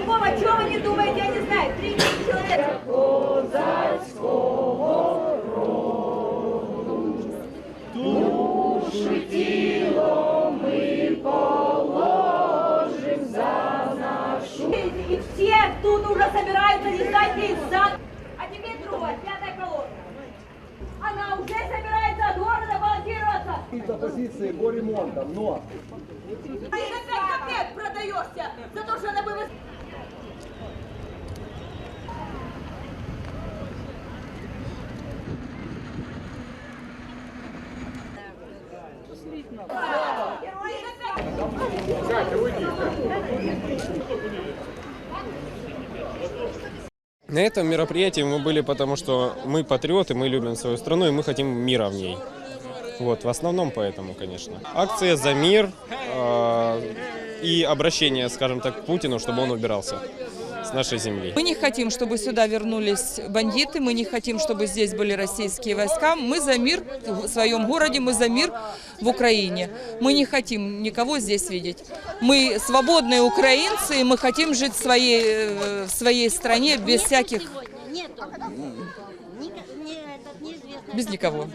Какого, чего вы не думаете, я не знаю. 30 человек. И все тут уже собираются лизать ей зад. А теперь другая, пятая колонна. Она уже собирается от города баллотироваться. за позиции по ремонтам, но А ты за 5 копеек продаешься за то, что она бы... выс- На этом мероприятии мы были потому, что мы патриоты, мы любим свою страну и мы хотим мира в ней. Вот, в основном поэтому, конечно. Акция за мир э, и обращение, скажем так, к Путину, чтобы он убирался с нашей земли. Мы не хотим, чтобы сюда вернулись бандиты, мы не хотим, чтобы здесь были российские войска. Мы за мир в своем городе, мы за мир в Украине. Мы не хотим никого здесь видеть. Мы свободные украинцы, и мы хотим жить в своей, э, в своей стране без всяких, без никого.